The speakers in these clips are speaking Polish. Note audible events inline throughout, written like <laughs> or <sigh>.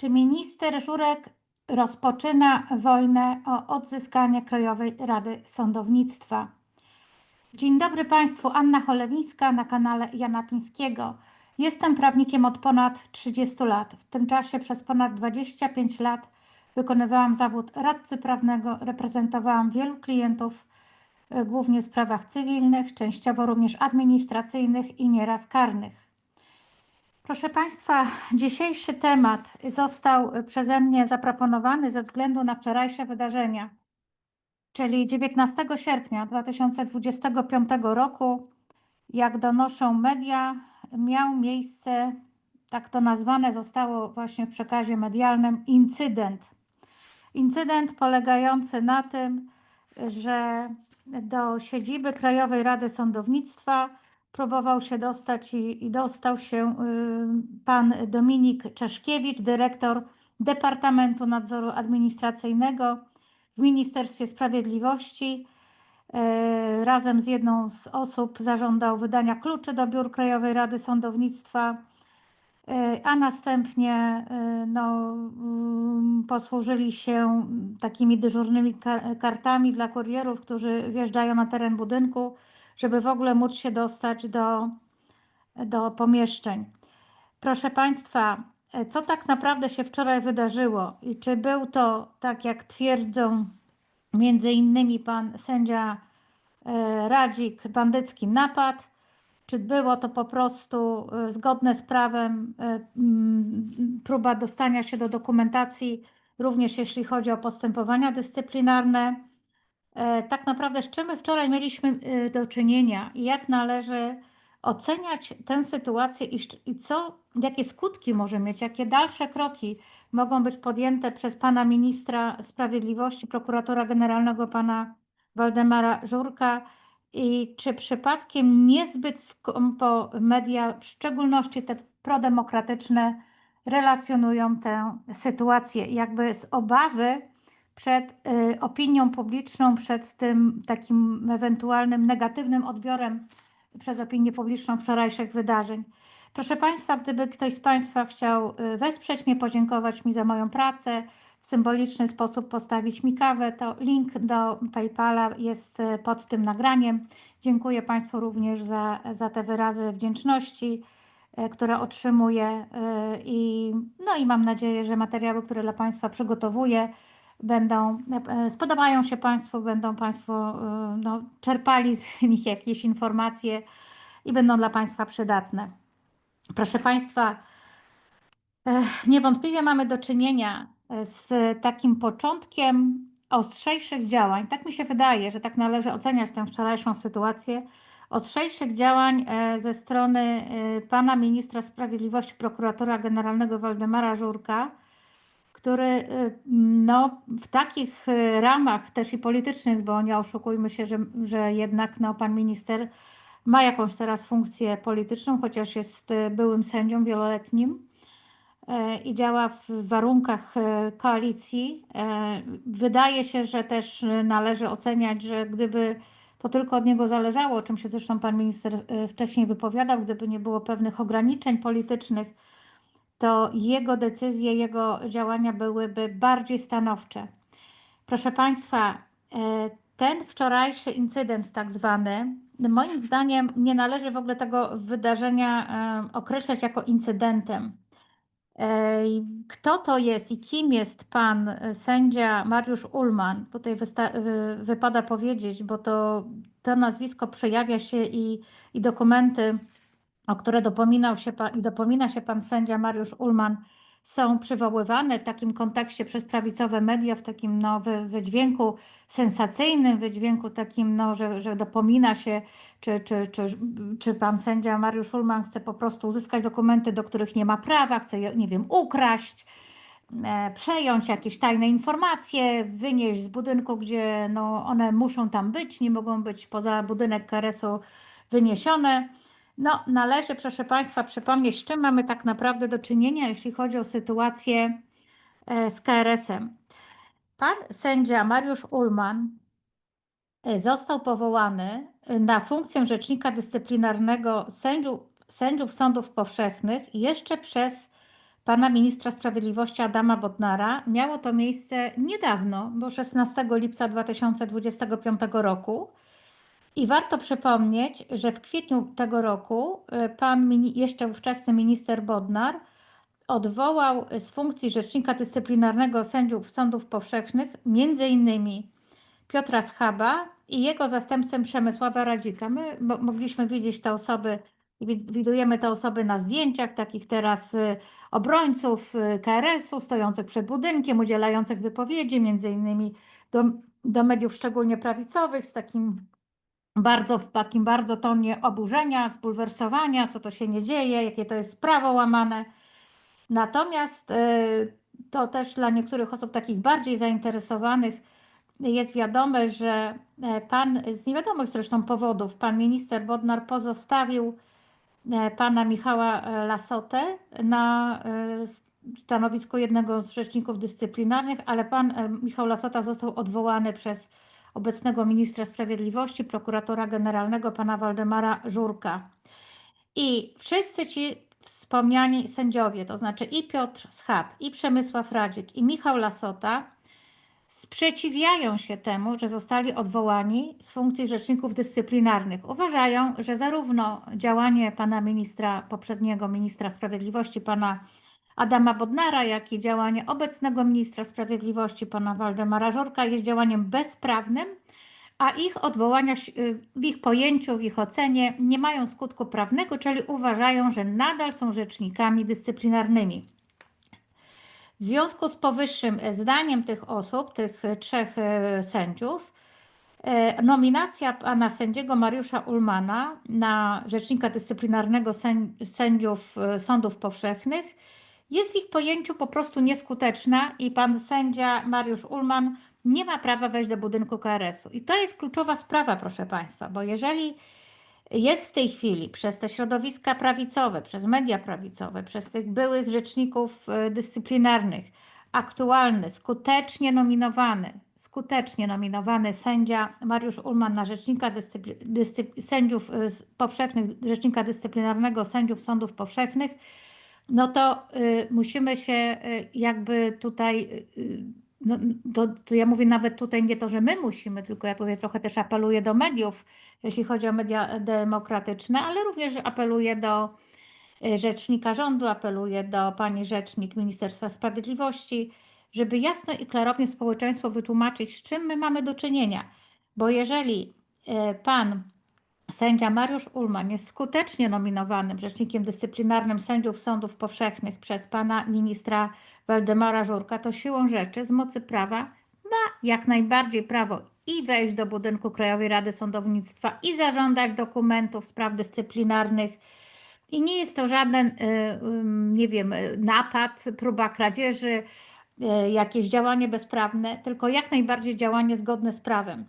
Czy minister Żurek rozpoczyna wojnę o odzyskanie Krajowej Rady Sądownictwa? Dzień dobry Państwu, Anna Cholewińska na kanale Jana Pińskiego. Jestem prawnikiem od ponad 30 lat. W tym czasie przez ponad 25 lat wykonywałam zawód radcy prawnego, reprezentowałam wielu klientów, y, głównie w sprawach cywilnych, częściowo również administracyjnych i nieraz karnych. Proszę Państwa, dzisiejszy temat został przeze mnie zaproponowany ze względu na wczorajsze wydarzenia. Czyli 19 sierpnia 2025 roku, jak donoszą media, miał miejsce, tak to nazwane zostało właśnie w przekazie medialnym, incydent. Incydent polegający na tym, że do siedziby Krajowej Rady Sądownictwa próbował się dostać i, i dostał się y, pan Dominik Czeszkiewicz, dyrektor Departamentu Nadzoru Administracyjnego w Ministerstwie Sprawiedliwości. Y, Razem z jedną z osób zażądał wydania kluczy do biur Krajowej Rady Sądownictwa, y, a następnie no, posłużyli się takimi dyżurnymi ka- kartami dla kurierów, którzy wjeżdżają na teren budynku, żeby w ogóle móc się dostać do, do pomieszczeń. Proszę Państwa, e, co tak naprawdę się wczoraj wydarzyło i czy był to, tak jak twierdzą między innymi pan sędzia e, Radzik, bandycki napad, czy było to po prostu e, zgodne z prawem próba dostania się do dokumentacji, również jeśli chodzi o postępowania dyscyplinarne. E, tak naprawdę z czym my wczoraj mieliśmy e, do czynienia i jak należy oceniać tę sytuację i, co, jakie skutki może mieć, jakie dalsze kroki mogą być podjęte przez pana ministra sprawiedliwości, prokuratora generalnego pana Waldemara Żurka? I czy przypadkiem niezbyt skąpo media, w szczególności te prodemokratyczne, relacjonują tę sytuację, jakby z obawy przed y, opinią publiczną, przed tym takim ewentualnym negatywnym odbiorem przez opinię publiczną wczorajszych wydarzeń. Proszę Państwa, gdyby ktoś z Państwa chciał y, wesprzeć mnie, podziękować mi za moją pracę, w symboliczny sposób postawić mi kawę, to link do PayPala jest y, pod tym nagraniem. Dziękuję Państwu również za, za te wyrazy wdzięczności, które otrzymuję i, no i mam nadzieję, że materiały, które dla Państwa przygotowuję, będą, e, spodobają się Państwu, będą Państwo e, no, czerpali z <laughs> nich jakieś informacje i będą dla Państwa przydatne. Proszę Państwa, e, niewątpliwie mamy do czynienia z takim początkiem ostrzejszych działań. Tak mi się wydaje, że tak należy oceniać tę wczorajszą sytuację. Ostrzejszych działań ze strony pana ministra sprawiedliwości, prokuratora generalnego Waldemara Żurka, który y, no, w takich y, ramach też i politycznych, bo nie oszukujmy się, że, że jednak no, pan minister ma jakąś teraz funkcję polityczną, chociaż jest y, byłym sędzią wieloletnim i działa w warunkach koalicji. Wydaje się, że też należy oceniać, że gdyby to tylko od niego zależało, o czym się zresztą pan minister wcześniej wypowiadał, gdyby nie było pewnych ograniczeń politycznych, to jego decyzje, jego działania byłyby bardziej stanowcze. Proszę Państwa, e, ten wczorajszy incydent, tak zwany, moim zdaniem nie należy w ogóle tego wydarzenia e, określać jako incydentem. E, Kto to jest i kim jest pan sędzia Mariusz Ullman? Tutaj wypada powiedzieć, bo to, to nazwisko przejawia się i, i dokumenty o które dopominał się pan, i dopomina się pan sędzia Mariusz Ullman, są przywoływane w takim kontekście przez prawicowe media, w takim no, wy, wydźwięku sensacyjnym, wydźwięku takim, no, że, że dopomina się, czy, czy, czy, czy pan sędzia Mariusz Ullman chce po prostu uzyskać dokumenty, do których nie ma prawa, chce je, nie wiem, ukraść, e, przejąć jakieś tajne informacje, wynieść z budynku, gdzie no, one muszą tam być, nie mogą być poza budynek KRS-u wyniesione. No, należy, proszę Państwa, przypomnieć, z czym mamy tak naprawdę do czynienia, jeśli chodzi o sytuację e, z KRS-em. Pan sędzia Mariusz Ullman e, został powołany e, na funkcję rzecznika dyscyplinarnego sędziów, sędziów sądów powszechnych jeszcze przez pana ministra sprawiedliwości Adama Bodnara. Miało to miejsce niedawno, bo 16 lipca 2025 roku. I warto przypomnieć, że w kwietniu tego roku y, pan jeszcze ówczesny minister Bodnar odwołał z funkcji rzecznika dyscyplinarnego sędziów sądów powszechnych między innymi Piotra Schaba i jego zastępcę Przemysława Radzika. My mo- mogliśmy widzieć te osoby, wid- widujemy te osoby na zdjęciach takich teraz y, obrońców y, KRS-u stojących przed budynkiem, udzielających wypowiedzi, między innymi do, do mediów szczególnie prawicowych z takim bardzo w takim bardzo tonie oburzenia, zbulwersowania, co to się nie dzieje, jakie to jest prawo łamane. Natomiast y, to też dla niektórych osób takich bardziej zainteresowanych jest wiadome, że e, pan z niewiadomych zresztą powodów, pan minister Bodnar pozostawił e, pana Michała e, Lasotę na stanowisku jednego z rzeczników dyscyplinarnych, ale pan Michał Lasota został odwołany przez obecnego ministra sprawiedliwości, prokuratora generalnego pana Waldemara Żurka. I wszyscy ci wspomniani sędziowie, to znaczy i Piotr Schab, i Przemysław Radzik, i Michał Lasota, sprzeciwiają się temu, że zostali odwołani z funkcji rzeczników dyscyplinarnych. Uważają, że zarówno działanie pana ministra, poprzedniego ministra sprawiedliwości, pana Adama Bodnara, jak i działanie obecnego ministra sprawiedliwości, pana Waldemara Żurka, jest działaniem bezprawnym, a ich odwołania y, w ich pojęciu, w ich ocenie nie mają skutku prawnego, czyli uważają, że nadal są rzecznikami dyscyplinarnymi. W związku z powyższym e, zdaniem tych osób, tych e, trzech e, sędziów, nominacja pana sędziego Mariusza Ulmana na rzecznika dyscyplinarnego sęd- sędziów sądów powszechnych jest w ich pojęciu po prostu nieskuteczna i pan sędzia Mariusz Ulman nie ma prawa wejść do budynku KRS-u. I to jest kluczowa sprawa, proszę państwa, bo jeżeli jest w tej chwili przez te środowiska prawicowe, przez media prawicowe, przez tych byłych rzeczników e, dyscyplinarnych, aktualny, skutecznie nominowany, skutecznie nominowany sędzia Mariusz Ulman na rzecznika dyscypli, dyscyp, sędziów z powszechnych, rzecznika dyscyplinarnego sędziów sądów powszechnych, no to y, musimy się y, jakby tutaj, y, no, to, to ja mówię nawet tutaj nie to, że my musimy, tylko ja tutaj trochę też apeluję do mediów, jeśli chodzi o media demokratyczne, ale również apeluję do rzecznika rządu, apeluję do pani rzecznik Ministerstwa Sprawiedliwości, żeby jasno i klarownie społeczeństwu wytłumaczyć, z czym my mamy do czynienia. Bo jeżeli pan Sędzia Mariusz Ulman jest skutecznie nominowanym rzecznikiem dyscyplinarnym sędziów sądów powszechnych przez pana ministra Waldemara Żurka, to siłą rzeczy z mocy prawa ma jak najbardziej prawo i wejść do budynku Krajowej Rady Sądownictwa i zażądać dokumentów spraw dyscyplinarnych. I nie jest to żaden, y, nie wiem, napad, próba kradzieży, y, jakieś działanie bezprawne, tylko jak najbardziej działanie zgodne z prawem.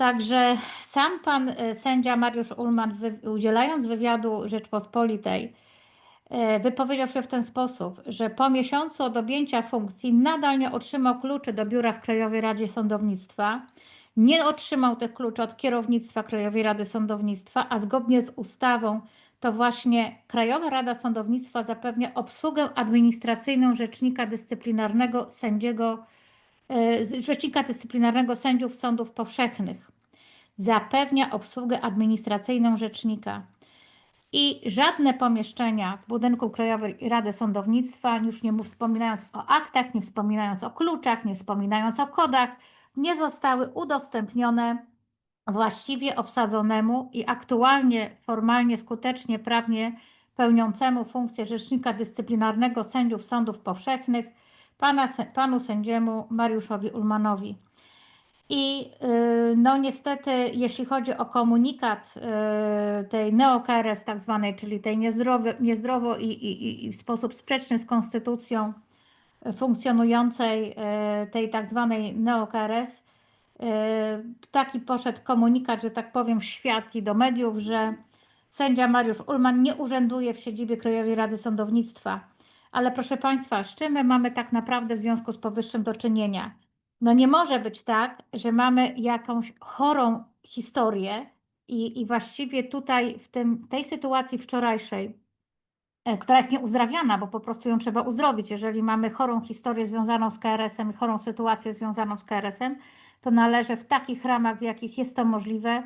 Także sam pan e, sędzia Mariusz Ulman, udzielając wywiadu Rzeczpospolitej, e, wypowiedział się w ten sposób, że po miesiącu od objęcia funkcji nadal nie otrzymał kluczy do biura w Krajowej Radzie Sądownictwa, nie otrzymał tych kluczy od kierownictwa Krajowej Rady Sądownictwa, a zgodnie z ustawą to właśnie Krajowa Rada Sądownictwa zapewnia obsługę administracyjną rzecznika dyscyplinarnego sędziego e, Rzecznika Dyscyplinarnego Sędziów Sądów Powszechnych. Zapewnia obsługę administracyjną rzecznika. I żadne pomieszczenia w budynku Krajowej Rady Sądownictwa, już nie wspominając o aktach, nie wspominając o kluczach, nie wspominając o kodach, nie zostały udostępnione właściwie obsadzonemu i aktualnie, formalnie, skutecznie, prawnie pełniącemu funkcję rzecznika dyscyplinarnego sędziów sądów powszechnych, pana, panu sędziemu Mariuszowi Ulmanowi. I y, no niestety, jeśli chodzi o komunikat y, tej neokRS tak zwanej, czyli tej niezdrowo, niezdrowo i, i, i- w sposób sprzeczny z konstytucją y, funkcjonującej tej tak zwanej neokRS, y, taki poszedł komunikat, że tak powiem, w świat i do mediów, że sędzia Mariusz Ulman nie urzęduje w siedzibie Krajowej Rady Sądownictwa. Ale proszę Państwa, z czym my mamy tak naprawdę w związku z powyższym do czynienia? No nie może być tak, że mamy jakąś chorą historię i, i właściwie tutaj w tym, tej sytuacji wczorajszej e, która jest nieuzdrawiana, bo po prostu ją trzeba uzdrowić. Jeżeli mamy chorą historię związaną z KRS-em i chorą sytuację związaną z KRS-em, to należy w takich ramach, w jakich jest to możliwe,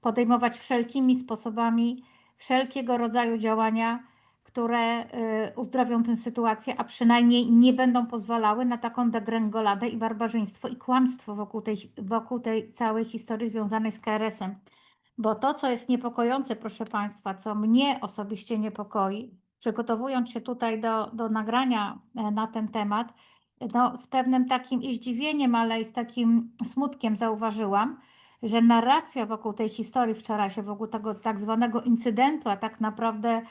podejmować wszelkimi sposobami wszelkiego rodzaju działania, które y, uzdrowią tę sytuację, a przynajmniej nie będą pozwalały na taką degrengoladę i barbarzyństwo i kłamstwo wokół tej, wokół tej całej historii związanej z KRS-em. Bo to, co jest niepokojące, proszę Państwa, co mnie osobiście niepokoi, przygotowując się tutaj do, do nagrania e, na ten temat, no, z pewnym takim i zdziwieniem, ale i z takim smutkiem zauważyłam, że narracja wokół tej historii wczorajszej, wokół tego tak zwanego incydentu, a tak naprawdę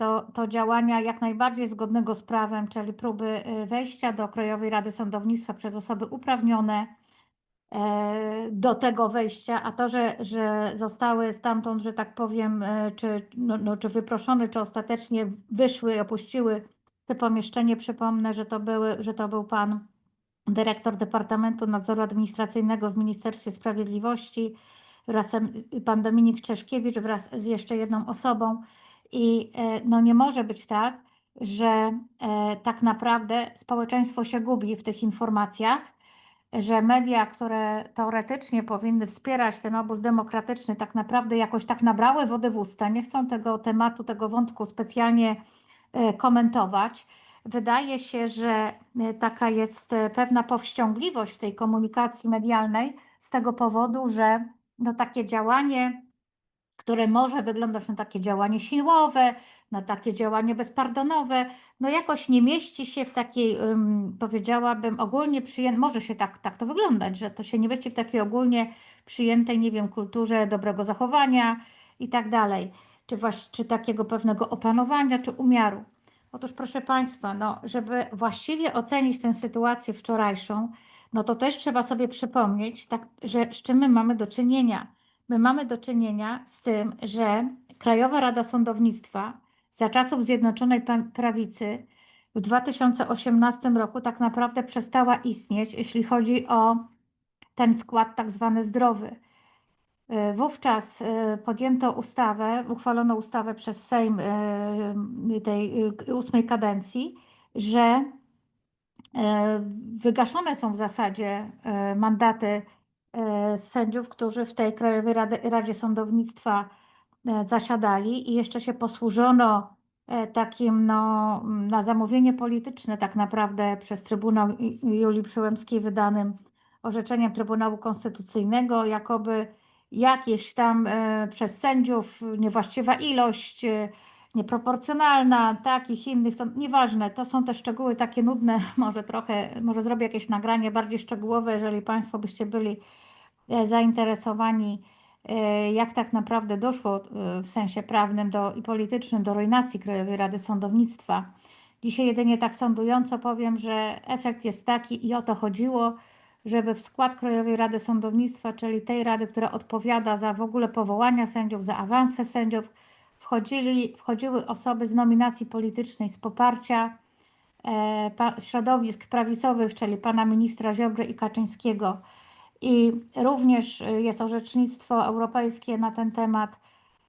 to, to działania jak najbardziej zgodnego z prawem, czyli próby y, wejścia do Krajowej Rady Sądownictwa przez osoby uprawnione e, do tego wejścia, a to, że, że zostały stamtąd, że tak powiem, e, czy, no, no, czy wyproszone, czy ostatecznie wyszły, opuściły to pomieszczenie, przypomnę, że to, były, że to był pan dyrektor Departamentu Nadzoru Administracyjnego w Ministerstwie Sprawiedliwości wraz pan Dominik Czeszkiewicz wraz z jeszcze jedną osobą. I e, no nie może być tak, że e, tak naprawdę społeczeństwo się gubi w tych informacjach, że media, które teoretycznie powinny wspierać ten obóz demokratyczny, tak naprawdę jakoś tak nabrały wody w usta, nie chcą tego tematu, tego wątku specjalnie e, komentować. Wydaje się, że taka jest pewna powściągliwość w tej komunikacji medialnej z tego powodu, że no takie działanie które może wyglądać na takie działanie siłowe, na takie działanie bezpardonowe, no jakoś nie mieści się w takiej, um, powiedziałabym, ogólnie przyjętej, może się tak, tak to wyglądać, że to się nie mieści w takiej ogólnie przyjętej, nie wiem, kulturze dobrego zachowania i tak dalej, czy, właśnie, czy takiego pewnego opanowania, czy umiaru. Otóż proszę Państwa, no, żeby właściwie ocenić tę sytuację wczorajszą, no to też trzeba sobie przypomnieć, tak, że z czym my mamy do czynienia my mamy do czynienia z tym, że Krajowa Rada Sądownictwa za czasów Zjednoczonej Prawicy w 2018 roku tak naprawdę przestała istnieć, jeśli chodzi o ten skład tak zwany zdrowy. Y, wówczas y, podjęto ustawę, uchwalono ustawę przez Sejm y, tej ósmej kadencji, że wygaszone są w zasadzie mandaty sędziów, którzy w tej Krajowej Radzie, Radzie Sądownictwa e, zasiadali i jeszcze się posłużono e, takim no, na zamówienie polityczne tak naprawdę przez Trybunał Julii Przyłębskiej wydanym orzeczeniem Trybunału Konstytucyjnego, jakoby jakieś tam przez sędziów niewłaściwa ilość, nieproporcjonalna, takich innych, są, nieważne, to są te szczegóły takie nudne, <laughs> może trochę, może zrobię jakieś nagranie bardziej szczegółowe, jeżeli Państwo byście byli e, zainteresowani, e, jak tak naprawdę doszło e, w sensie prawnym do, i politycznym do ruinacji Krajowej Rady Sądownictwa. Dzisiaj jedynie tak sądująco powiem, że efekt jest taki i o to chodziło, żeby w skład Krajowej Rady Sądownictwa, czyli tej rady, która odpowiada za w ogóle powołania sędziów, za awanse sędziów, wchodzili, wchodziły osoby z nominacji politycznej, z poparcia e, pa, środowisk prawicowych, czyli pana ministra Ziobry i Kaczyńskiego. I również jest orzecznictwo europejskie na ten temat,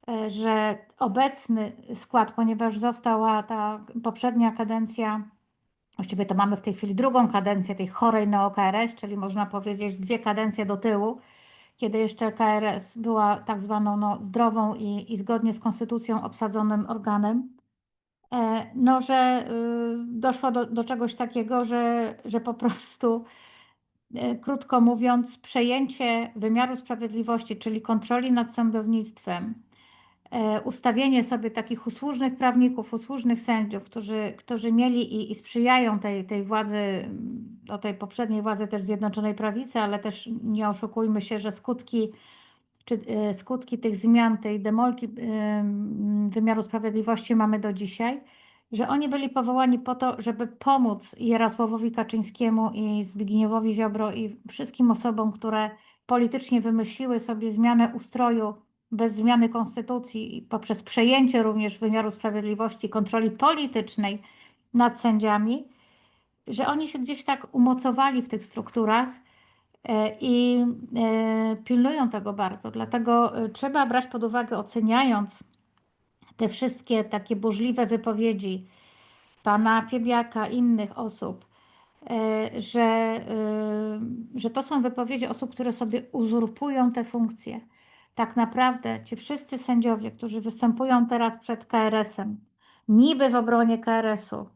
e, że obecny skład, ponieważ została ta poprzednia kadencja, właściwie to mamy w tej chwili drugą kadencję tej chorej neo-KRS, czyli można powiedzieć dwie kadencje do tyłu, kiedy jeszcze KRS była tak zwaną no, zdrową i, i zgodnie z konstytucją obsadzonym organem, e, no, że y, doszło do, do czegoś takiego, że, że po prostu, e, krótko mówiąc, przejęcie wymiaru sprawiedliwości, czyli kontroli nad sądownictwem, ustawienie sobie takich usłużnych prawników, usłużnych sędziów, którzy, którzy mieli i, i sprzyjają tej, tej władzy, do tej poprzedniej władzy też Zjednoczonej Prawicy, ale też nie oszukujmy się, że skutki, czy, e, skutki tych zmian, tej demolki wymiaru sprawiedliwości mamy do dzisiaj, że oni byli powołani po to, żeby pomóc Jarosławowi Kaczyńskiemu i Zbigniewowi Ziobro i wszystkim osobom, które politycznie wymyśliły sobie zmianę ustroju bez zmiany konstytucji i poprzez przejęcie również wymiaru sprawiedliwości kontroli politycznej nad sędziami, że oni się gdzieś tak umocowali w tych strukturach e, i e, pilnują tego bardzo. Dlatego e, trzeba brać pod uwagę, oceniając te wszystkie takie burzliwe wypowiedzi pana Piebiaka, innych osób, że, że to są wypowiedzi osób, które sobie uzurpują te funkcje. Tak naprawdę ci wszyscy sędziowie, którzy występują teraz przed KRS-em, niby w obronie KRS-u,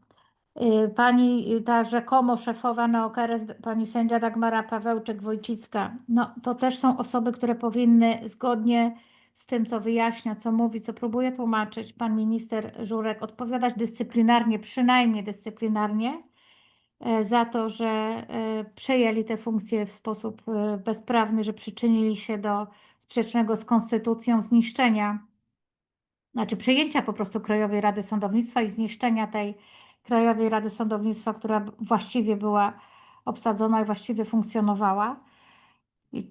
y, pani y, ta rzekomo szefowa na KRS, pani sędzia Dagmara Pawełczyk-Wojcicka, no to też są osoby, które powinny zgodnie z tym, co wyjaśnia, co mówi, co próbuje tłumaczyć pan minister Żurek, odpowiadać dyscyplinarnie, przynajmniej dyscyplinarnie, e, za to, że e, przejęli te funkcje w sposób e, bezprawny, że przyczynili się do sprzecznego z konstytucją zniszczenia, znaczy przejęcia po prostu Krajowej Rady Sądownictwa i zniszczenia tej Krajowej Rady Sądownictwa, która właściwie była obsadzona i właściwie funkcjonowała.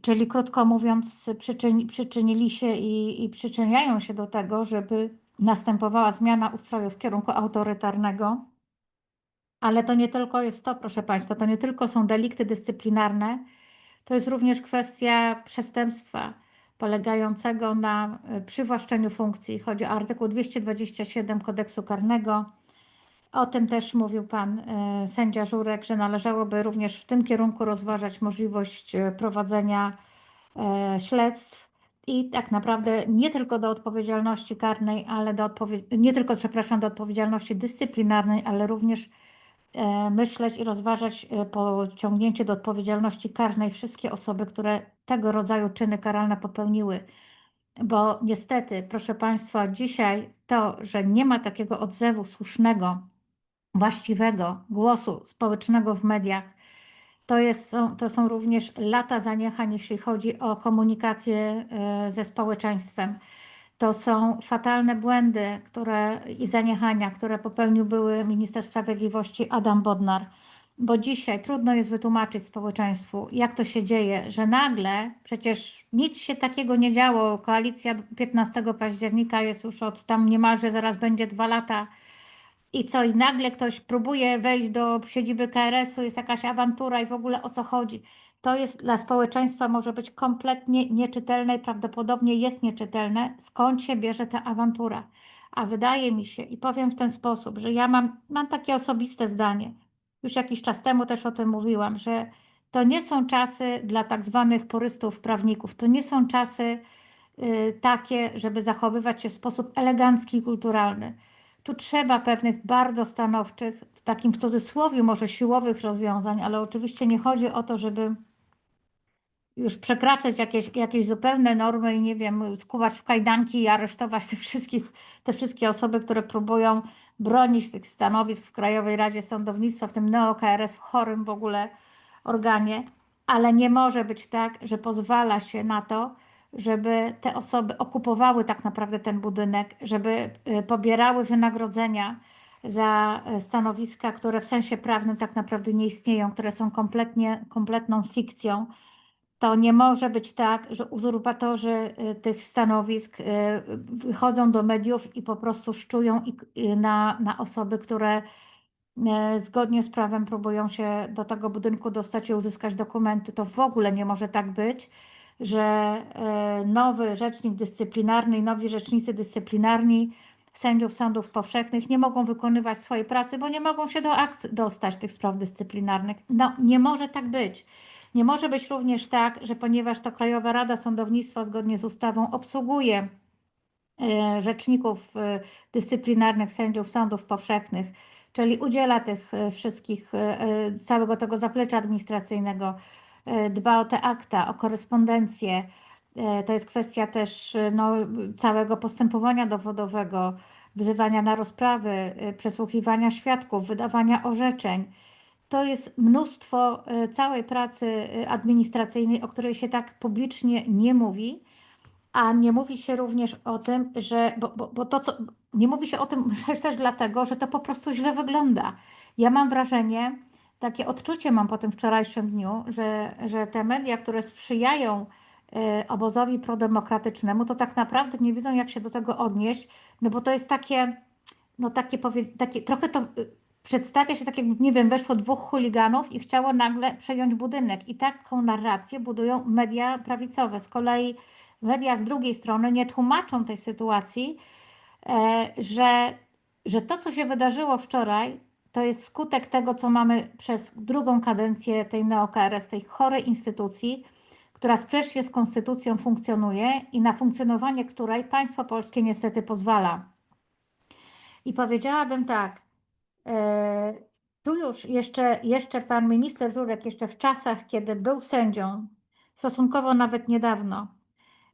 Czyli krótko mówiąc, przyczyni, przyczynili się i, i przyczyniają się do tego, żeby następowała zmiana ustroju w kierunku autorytarnego. Ale to nie tylko jest to, proszę Państwa, to nie tylko są delikty dyscyplinarne, to jest również kwestia przestępstwa polegającego na e, przywłaszczeniu funkcji. Chodzi o artykuł 227 kodeksu karnego. O tym też mówił pan e, sędzia Żurek, że należałoby również w tym kierunku rozważać możliwość e, prowadzenia śledztw i tak naprawdę nie tylko do odpowiedzialności karnej, ale do odpowie- nie tylko, przepraszam, do odpowiedzialności dyscyplinarnej, ale również myśleć i rozważać e, pociągnięcie do odpowiedzialności karnej wszystkie osoby, które tego rodzaju czyny karalne popełniły. Bo niestety, proszę Państwa, dzisiaj to, że nie ma takiego odzewu słusznego, właściwego głosu społecznego w mediach, to, jest, to są również lata zaniechań, jeśli chodzi o komunikację e, ze społeczeństwem. To są fatalne błędy które, i zaniechania, które popełnił były minister sprawiedliwości Adam Bodnar. Bo dzisiaj trudno jest wytłumaczyć społeczeństwu, jak to się dzieje, że nagle przecież nic się takiego nie działo. Koalicja 15 października jest już od tam niemalże zaraz będzie dwa lata. I co, i nagle ktoś próbuje wejść do siedziby KRS-u, jest jakaś awantura i w ogóle o co chodzi. To jest dla społeczeństwa może być kompletnie nieczytelne i prawdopodobnie jest nieczytelne, skąd się bierze ta awantura. A wydaje mi się, i powiem w ten sposób, że ja mam, mam takie osobiste zdanie, już jakiś czas temu też o tym mówiłam, że to nie są czasy dla tak zwanych porystów prawników, to nie są czasy y, takie, żeby zachowywać się w sposób elegancki i kulturalny. Tu trzeba pewnych bardzo stanowczych, w takim w cudzysłowie może siłowych rozwiązań, ale oczywiście nie chodzi o to, żeby już przekraczać jakieś, jakieś zupełne normy i nie wiem, skuwać w kajdanki i aresztować te, wszystkich, te wszystkie osoby, które próbują bronić tych stanowisk w Krajowej Radzie Sądownictwa, w tym neo-KRS, w chorym w ogóle organie, ale nie może być tak, że pozwala się na to, żeby te osoby okupowały tak naprawdę ten budynek, żeby y, pobierały wynagrodzenia za y, stanowiska, które w sensie prawnym tak naprawdę nie istnieją, które są kompletnie, kompletną fikcją. To nie może być tak, że uzurpatorzy y, tych stanowisk y, wychodzą do mediów i po prostu szczują i na, na osoby, które zgodnie z prawem próbują się do tego budynku dostać i uzyskać dokumenty. To w ogóle nie może tak być, że nowy rzecznik dyscyplinarny i nowi rzecznicy dyscyplinarni sędziów sądów powszechnych nie mogą wykonywać swojej pracy, bo nie mogą się do akt dostać tych spraw dyscyplinarnych. No, nie może tak być. Nie może być również tak, że ponieważ to Krajowa Rada Sądownictwa zgodnie z ustawą obsługuje e, rzeczników e, dyscyplinarnych sędziów sądów powszechnych, czyli udziela tych e, wszystkich, całego tego zaplecza administracyjnego, dba o te akta, o korespondencję. To jest kwestia też no, całego postępowania dowodowego, wzywania na rozprawy, przesłuchiwania świadków, wydawania orzeczeń. To jest mnóstwo e, całej pracy e, administracyjnej, o której się tak publicznie nie mówi. A nie mówi się również o tym, że, bo, bo, bo to, co, nie mówi się o tym <laughs> też dlatego, że to po prostu źle wygląda. Ja mam wrażenie, takie odczucie mam po tym wczorajszym dniu, że, że te media, które sprzyjają e, obozowi prodemokratycznemu, to tak naprawdę nie wiedzą, jak się do tego odnieść, no bo to jest takie, no takie, takie trochę to y, przedstawia się tak, jakby, nie wiem, weszło dwóch chuliganów i chciało nagle przejąć budynek. I taką narrację budują media prawicowe. Z kolei media z drugiej strony nie tłumaczą tej sytuacji e, że, że to, co się wydarzyło wczoraj, to jest skutek tego, co mamy przez drugą kadencję tej NeoKRS, tej chorej instytucji, która sprzecznie z konstytucją funkcjonuje i na funkcjonowanie której państwo polskie niestety pozwala. I powiedziałabym tak, tu już jeszcze, jeszcze pan minister Żurek, jeszcze w czasach, kiedy był sędzią, stosunkowo nawet niedawno,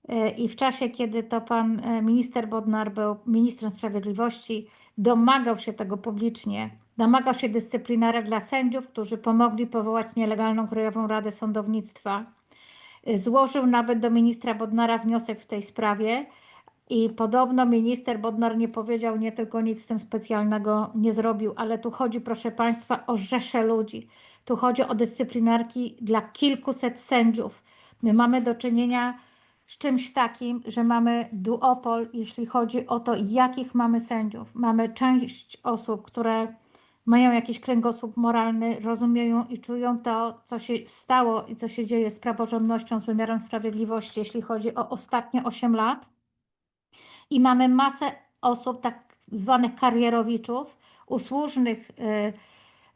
e, i w czasie, kiedy to pan e, minister Bodnar był ministrem sprawiedliwości, domagał się tego publicznie. Domagał się dyscyplinarek dla sędziów, którzy pomogli powołać nielegalną Krajową Radę Sądownictwa. E, Złożył nawet do ministra Bodnara wniosek w tej sprawie. I podobno minister Bodnar nie powiedział, nie tylko nic z tym specjalnego nie zrobił, ale tu chodzi, proszę Państwa, o rzesze ludzi. Tu chodzi o dyscyplinarki dla kilkuset sędziów. My mamy do czynienia z czymś takim, że mamy duopol, jeśli chodzi o to, jakich mamy sędziów. Mamy część osób, które mają jakiś kręgosłup moralny, rozumieją i czują to, co się stało i co się dzieje z praworządnością, z wymiarem sprawiedliwości, jeśli chodzi o ostatnie 8 lat. I mamy masę osób, tak zwanych karierowiczów, usłużnych y,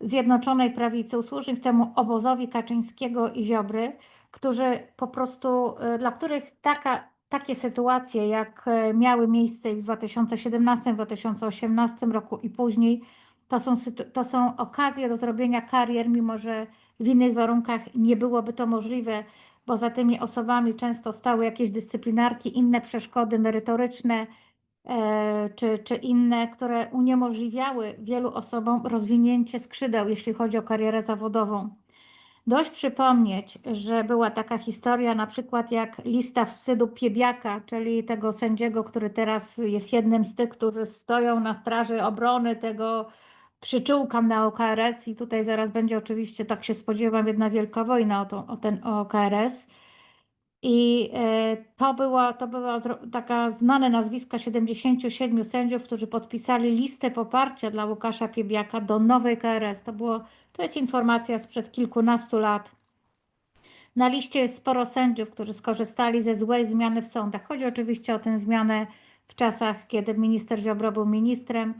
Zjednoczonej Prawicy, usłużnych temu obozowi Kaczyńskiego i Ziobry, którzy po prostu, y, dla których taka, takie sytuacje, jak y, miały miejsce w 2017, 2018 roku i później, to są, to są okazje do zrobienia karier, mimo że w innych warunkach nie byłoby to możliwe, bo za tymi osobami często stały jakieś dyscyplinarki, inne przeszkody merytoryczne, e, czy, czy inne, które uniemożliwiały wielu osobom rozwinięcie skrzydeł, jeśli chodzi o karierę zawodową. Dość przypomnieć, że była taka historia, na przykład jak lista wstydu Piebiaka, czyli tego sędziego, który teraz jest jednym z tych, którzy stoją na straży obrony tego przyczółka na OKRS i tutaj zaraz będzie oczywiście, tak się spodziewam, jedna wielka wojna o, to, o ten OKRS. I e, to była, to była taka znane nazwiska 77 sędziów, którzy podpisali listę poparcia dla Łukasza Piebiaka do nowej KRS. To, było, to jest informacja sprzed kilkunastu lat. Na liście jest sporo sędziów, którzy skorzystali ze złej zmiany w sądach. Chodzi oczywiście o tę zmianę w czasach, kiedy minister Ziobro był ministrem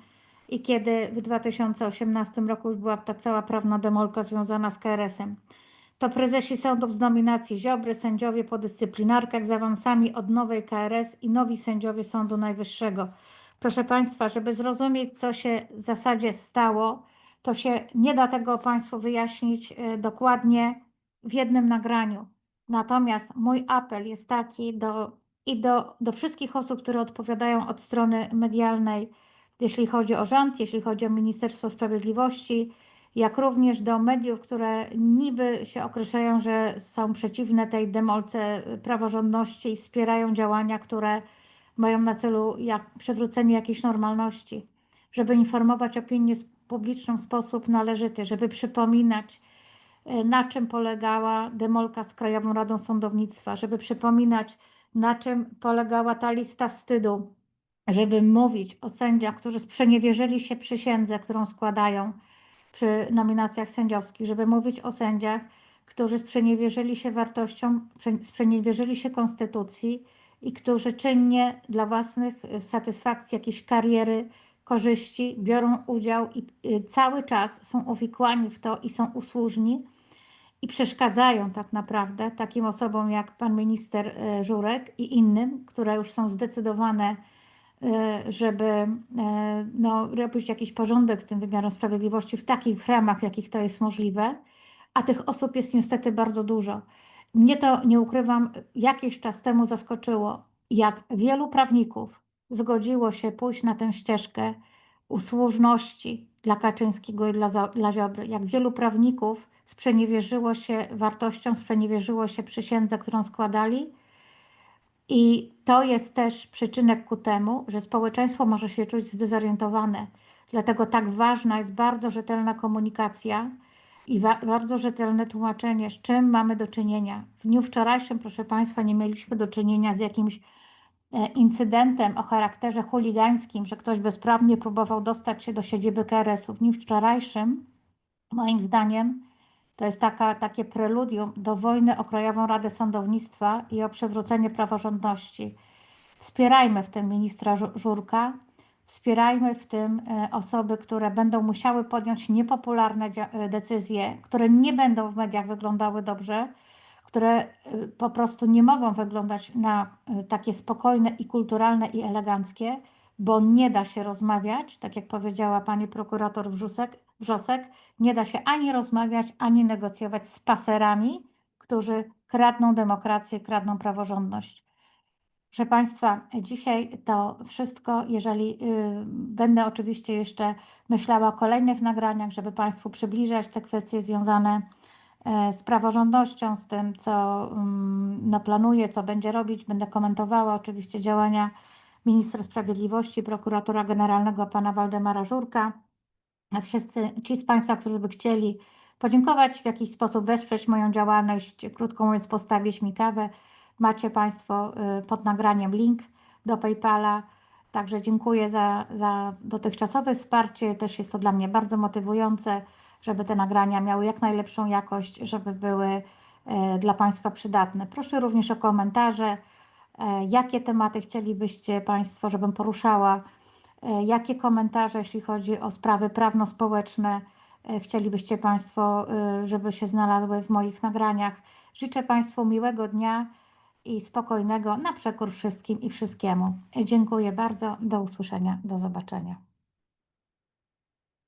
i kiedy w 2018 roku już była ta cała prawna demolka związana z KRS-em. To prezesi sądów z nominacji Ziobry, sędziowie po dyscyplinarkach z awansami od nowej KRS i nowi sędziowie Sądu Najwyższego. Proszę Państwa, żeby zrozumieć, co się w zasadzie stało, to się nie da tego Państwu wyjaśnić e, dokładnie w jednym nagraniu. Natomiast mój apel jest taki do, i do, do wszystkich osób, które odpowiadają od strony medialnej, jeśli chodzi o rząd, jeśli chodzi o Ministerstwo Sprawiedliwości, jak również do mediów, które niby się określają, że są przeciwne tej demolce praworządności i wspierają działania, które mają na celu jak przywrócenie jakiejś normalności, żeby informować opinię publiczną w sposób należyty, żeby przypominać, e, na czym polegała demolka z Krajową Radą Sądownictwa, żeby przypominać, na czym polegała ta lista wstydu, żeby mówić o sędziach, którzy sprzeniewierzyli się przysiędze, którą składają przy nominacjach sędziowskich, żeby mówić o sędziach, którzy sprzeniewierzyli się wartościom, prze- sprzeniewierzyli się konstytucji i którzy czynnie dla własnych y, satysfakcji, jakiejś kariery, korzyści biorą udział i y, cały czas są uwikłani w to i są usłużni i przeszkadzają tak naprawdę takim osobom jak pan minister y, Żurek i innym, które już są zdecydowane, żeby y, no, robić jakiś porządek z tym wymiarem sprawiedliwości w takich ramach, w jakich to jest możliwe, a tych osób jest niestety bardzo dużo. Mnie to, nie ukrywam, jakiś czas temu zaskoczyło, jak wielu prawników zgodziło się pójść na tę ścieżkę usłużności dla Kaczyńskiego i dla, dla Ziobry. Jak wielu prawników sprzeniewierzyło się wartościom, sprzeniewierzyło się przysiędze, którą składali. I to jest też przyczynek ku temu, że społeczeństwo może się czuć zdezorientowane. Dlatego tak ważna jest bardzo rzetelna komunikacja i bardzo rzetelne tłumaczenie, z czym mamy do czynienia. W dniu wczorajszym, proszę Państwa, nie mieliśmy do czynienia z jakimś e, incydentem o charakterze chuligańskim, że ktoś bezprawnie próbował dostać się do siedziby KRS-u. W dniu wczorajszym, moim zdaniem, to jest taka, takie preludium do wojny o Krajową Radę Sądownictwa i o przywrócenie praworządności. Wspierajmy w tym ministra Żu- Żurka, Wspierajmy w tym e, osoby, które będą musiały podjąć niepopularne e, decyzje, które nie będą w mediach wyglądały dobrze, które e, po prostu nie mogą wyglądać na takie spokojne i kulturalne i eleganckie, bo nie da się rozmawiać, tak jak powiedziała pani prokurator Wrzosek, Wrzosek nie da się ani rozmawiać, ani negocjować z paserami, którzy kradną demokrację, kradną praworządność. Proszę Państwa, dzisiaj to wszystko. Jeżeli y, będę oczywiście jeszcze myślała o kolejnych nagraniach, żeby Państwu przybliżać te kwestie związane e, z praworządnością, z tym, co mm, no, planuję, co będzie robić. Będę komentowała oczywiście działania ministra sprawiedliwości, prokuratora generalnego pana Waldemara Żurka. Wszyscy ci z Państwa, którzy by chcieli podziękować w jakiś sposób, wesprzeć moją działalność, krótko mówiąc, postawić mi kawę, macie Państwo y, pod nagraniem link do PayPala. Także dziękuję za, za dotychczasowe wsparcie. Też jest to dla mnie bardzo motywujące, żeby te nagrania miały jak najlepszą jakość, żeby były e, dla Państwa przydatne. Proszę również o komentarze, e, jakie tematy chcielibyście Państwo, żebym poruszała, jakie komentarze, jeśli chodzi o sprawy prawno-społeczne, e, chcielibyście Państwo, e, żeby się znalazły w moich nagraniach. Życzę Państwu miłego dnia i spokojnego na przekór wszystkim i wszystkiemu. Dziękuję bardzo. Do usłyszenia. Do zobaczenia.